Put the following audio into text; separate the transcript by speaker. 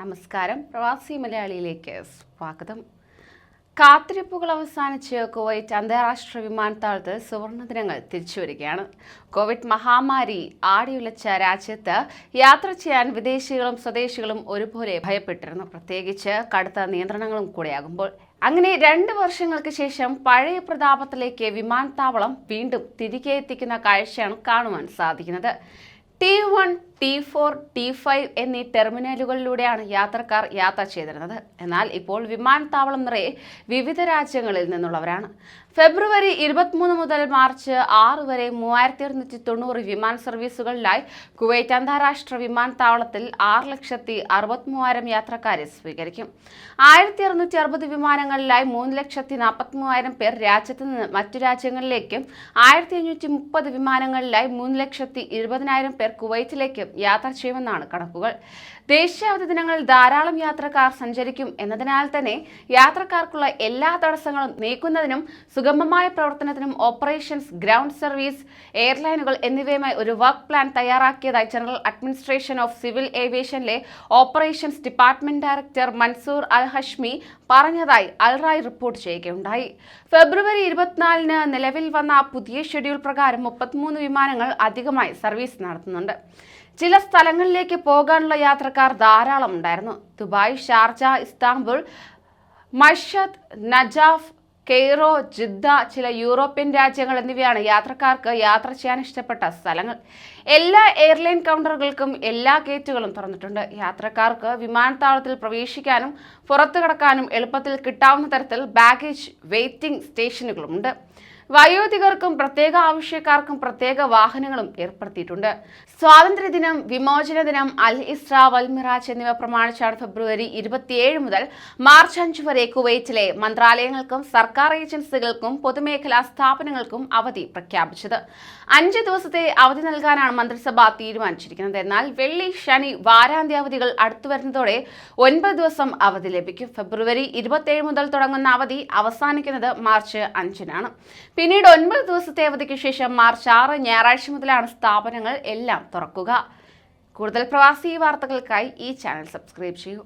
Speaker 1: നമസ്കാരം. പ്രവാസി മലയാളിയിലേക്ക് സ്വാഗതം. കാത്തിരിപ്പുകൾ അവസാനിച്ച് കുവൈറ്റ് അന്താരാഷ്ട്ര വിമാനത്താവളത്തിൽ സുവർണ ദിനങ്ങൾ തിരിച്ചുവരികയാണ് കോവിഡ് മഹാമാരി ആടിയുലച്ച രാജ്യത്ത് യാത്ര ചെയ്യാൻ വിദേശികളും സ്വദേശികളും ഒരുപോലെ ഭയപ്പെട്ടിരുന്നു. പ്രത്യേകിച്ച് കടുത്ത നിയന്ത്രണങ്ങളും കൂടെയാകുമ്പോൾ. അങ്ങനെ രണ്ട് വർഷങ്ങൾക്ക് ശേഷം പഴയ പ്രതാപത്തിലേക്ക് വിമാനത്താവളം വീണ്ടും തിരികെ എത്തിക്കുന്ന കാഴ്ചയാണ് കാണുവാൻ സാധിക്കുന്നത്. T one T four T five എന്നീ ടെർമിനലുകളിലൂടെയാണ് യാത്രക്കാർ യാത്ര ചെയ്തിരുന്നത്. എന്നാൽ ഇപ്പോൾ വിമാനത്താവളം നിറയെ വിവിധ രാജ്യങ്ങളിൽ നിന്നുള്ളവരാണ്. ഫെബ്രുവരി ഇരുപത്തിമൂന്ന് മുതൽ മാർച്ച് ആറ് വരെ മൂവായിരത്തി അറുന്നൂറ്റി തൊണ്ണൂറ് വിമാന സർവീസുകളിലായി കുവൈറ്റ് അന്താരാഷ്ട്ര വിമാനത്താവളത്തിൽ ആറ് ലക്ഷത്തി അറുപത്തി മൂവായിരം യാത്രക്കാരെ സ്വീകരിക്കും. ആയിരത്തി അറുന്നൂറ്റി അറുപത് വിമാനങ്ങളിലായി മൂന്ന് ലക്ഷത്തി നാൽപ്പത്തി മൂവായിരം പേർ രാജ്യത്ത് നിന്ന് മറ്റു രാജ്യങ്ങളിലേക്കും ആയിരത്തി അഞ്ഞൂറ്റി മുപ്പത് വിമാനങ്ങളിലായി മൂന്ന് ലക്ഷത്തി ഇരുപതിനായിരം പേർ കുവൈറ്റിലേക്കും യാത്ര ചെയ്യുമെന്നാണ് കണക്കുകൾ. ദേശീയ അവധി ദിനങ്ങളിൽ ധാരാളം യാത്രക്കാർ സഞ്ചരിക്കും എന്നതിനാൽ തന്നെ യാത്രക്കാർക്കുള്ള എല്ലാ തടസ്സങ്ങളും നീക്കുന്നതിനും സുഗമമായ പ്രവർത്തനത്തിനും ഓപ്പറേഷൻസ് ഗ്രൗണ്ട് സർവീസ് എയർലൈനുകൾ എന്നിവയുമായി ഒരു വർക്ക് പ്ലാൻ തയ്യാറാക്കിയതായി general administration of civil ഏവിയേഷനിലെ operations department director Mansoor Al Hashmi പറഞ്ഞതായി അൽറായ് റിപ്പോർട്ട് ചെയ്യുകയുണ്ടായി. ഫെബ്രുവരി ഇരുപത്തിനാലിന് നിലവിൽ വന്ന പുതിയ ഷെഡ്യൂൾ പ്രകാരം മുപ്പത്തിമൂന്ന് വിമാനങ്ങൾ അധികമായി സർവീസ് നടത്തുന്നുണ്ട്. ചില സ്ഥലങ്ങളിലേക്ക് പോകാനുള്ള യാത്രക്കാർ ധാരാളം ഉണ്ടായിരുന്നു. Dubai Sharjah Istanbul Mashhad Najaf Cairo Jeddah ചില യൂറോപ്യൻ രാജ്യങ്ങൾ എന്നിവയാണ് യാത്രക്കാർക്ക് യാത്ര ചെയ്യാൻ ഇഷ്ടപ്പെട്ട സ്ഥലങ്ങൾ. എല്ലാ എയർലൈൻ കൗണ്ടറുകൾക്കും എല്ലാ ഗേറ്റുകളും തുറന്നിട്ടുണ്ട്. യാത്രക്കാർക്ക് വിമാനത്താവളത്തിൽ പ്രവേശിക്കാനും പുറത്തു കടക്കാനും എളുപ്പത്തിൽ കിട്ടാവുന്ന തരത്തിൽ ബാഗേജ് വെയിറ്റിംഗ് സ്റ്റേഷനുകളുമുണ്ട്. വയോധികർക്കും പ്രത്യേക ആവശ്യക്കാർക്കും പ്രത്യേക വാഹനങ്ങളും ഏർപ്പെടുത്തിയിട്ടുണ്ട്. സ്വാതന്ത്ര്യദിനം വിമോചന ദിനം അൽ ഇസ്ര വൽ മിറാജ് എന്നിവ പ്രമാണിച്ചാണ് ഫെബ്രുവരി ഇരുപത്തിയേഴ് മുതൽ മാർച്ച് അഞ്ച് വരെ കുവൈറ്റിലെ മന്ത്രാലയങ്ങൾക്കും സർക്കാർ ഏജൻസികൾക്കും പൊതുമേഖലാ സ്ഥാപനങ്ങൾക്കും അവധി പ്രഖ്യാപിച്ചത്. അഞ്ച് ദിവസത്തെ അവധി നൽകാനാണ് മന്ത്രിസഭ തീരുമാനിച്ചിരിക്കുന്നത്. എന്നാൽ വെള്ളി ശനി വാരാന്ത്യ അവധികൾ അടുത്തു വരുന്നതോടെ ഒൻപത് ദിവസം അവധി ലഭിക്കും. ഫെബ്രുവരി ഇരുപത്തിയേഴ് മുതൽ തുടങ്ങുന്ന അവധി അവസാനിക്കുന്നത് മാർച്ച് അഞ്ചിനാണ്. പിന്നീട് ഒൻപത് ദിവസത്തെ അവധിക്ക് ശേഷം മാർച്ച് ആറ് ഞായറാഴ്ച മുതലാണ് സ്ഥാപനങ്ങൾ എല്ലാം തുറക്കുക. കൂടുതൽ പ്രവാസി വാർത്തകൾക്കായി ഈ ചാനൽ സബ്സ്ക്രൈബ് ചെയ്യൂ.